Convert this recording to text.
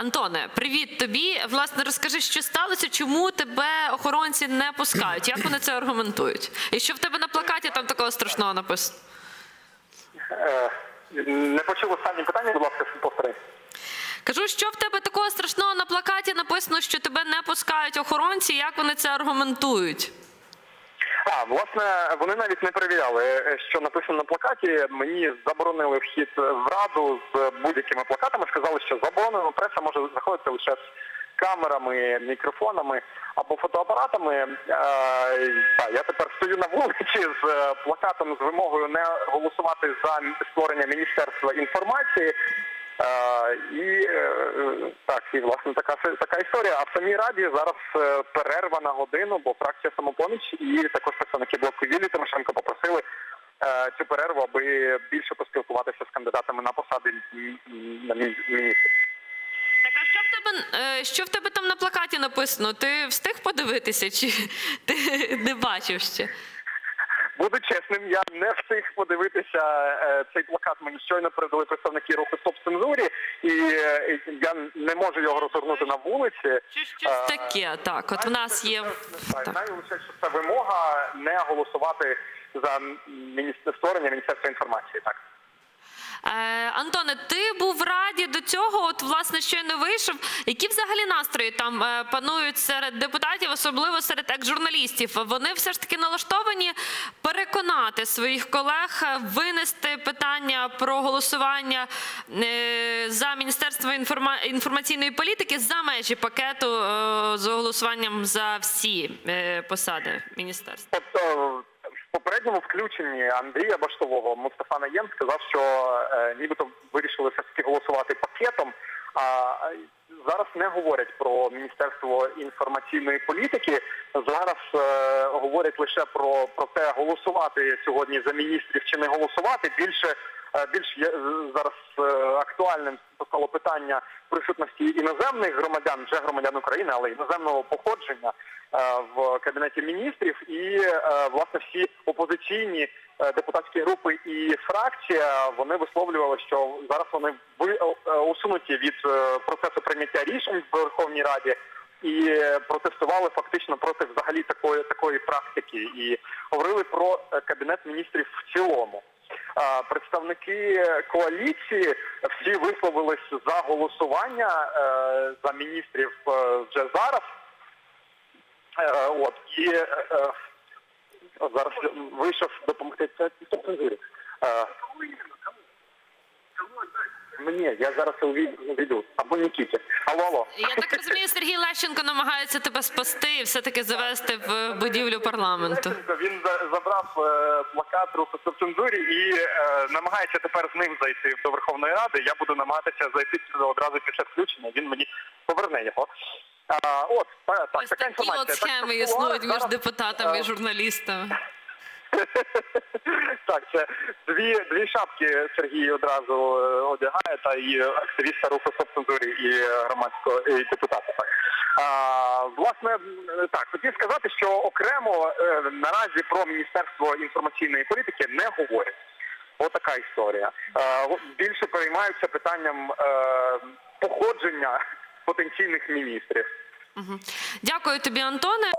Антоне, привіт тобі. Власне, розкажи, що сталося, чому тебе охоронці не пускають? Як вони це аргументують? І що в тебе на плакаті там такого страшного написано? Е, Не почув останнє питання, будь ласка, повтори. Кажу, що в тебе такого страшного на плакаті написано, що тебе не пускають охоронці, як вони це аргументують? А, власне, вони навіть не перевіряли, е, що написано на плакаті. Мені заборонили вхід в раду з будь-якими плакатами. Сказали, що заборонено преса може заходити лише з камерами, мікрофонами або фотоапаратами. Е, та, я тепер стою на вулиці з е, плакатом з вимогою не голосувати за створення міністерства інформації. І е, так, і власне така така історія. А в самій раді зараз е, перерва на годину, бо фракція самопоміч і також представники блоку Юлії Тимошенко попросили е, цю перерву, аби більше поспілкуватися з кандидатами на посади на мін- міністрів. Так, а що в тебе що в тебе там на плакаті написано? Ти встиг подивитися, чи ти не бачив ще? Буду чесним, я не встиг подивитися е, цей плакат. Мені щойно передали представники руху стоп цензурі, і е, я не можу його розгорнути на вулиці. Щось таке? Так, от в нас є це вимога не голосувати за створення міністерства інформації. Так. Е, Антоне, ти був раді до цього. От власне щойно вийшов. Які взагалі настрої там е, панують серед депутатів, особливо серед екс-журналістів? Вони все ж таки налаштовані переконати своїх колег е, винести питання про голосування за міністерство інформа- інформаційної політики за межі пакету з голосуванням за всі посади міністерства. Тобто попередньому включенні Андрія Баштового Мустафа Наєм сказав, що е, нібито вирішили все таки голосувати пакетом. А е, зараз не говорять про міністерство інформаційної політики. Зараз е, говорять лише про, про те, голосувати сьогодні за міністрів чи не голосувати. Більше е, більш є- зараз е, актуальним стало питання присутності іноземних громадян, вже громадян України, але іноземного походження е, в кабінеті міністрів, і е, власне всі опозиційні е, депутатські групи і фракція вони висловлювали, що зараз вони усунуті від процесу прийняття рішень в Верховній Раді. І протестували фактично проти взагалі такої такої практики, і говорили про кабінет міністрів в цілому. Представники коаліції всі висловились за голосування е, за міністрів е, вже зараз. Е, От і зараз вийшов допомогти цензурі. Мені, я зараз увійду. Або Нікіті. Алло, алло. Я так розумію, Сергій Лещенко намагається тебе спасти і все-таки завести в будівлю парламенту. Він забрав е, плакат руху цензурі і е, намагається тепер з ним зайти до Верховної Ради. Я буду намагатися зайти одразу після включення. Він мені поверне його. А, от та- так, Ось така такі інформація. от схеми існують між депутатами і е, журналістами. Так, це дві дві шапки Сергій одразу е, одягає, та і активіста руху стоп і громадського і депутата. А, власне, так хотів сказати, що окремо е, наразі про міністерство інформаційної політики не говорять. Отака історія. Е, більше переймаються питанням е, походження потенційних міністрів. Дякую тобі, Антоне.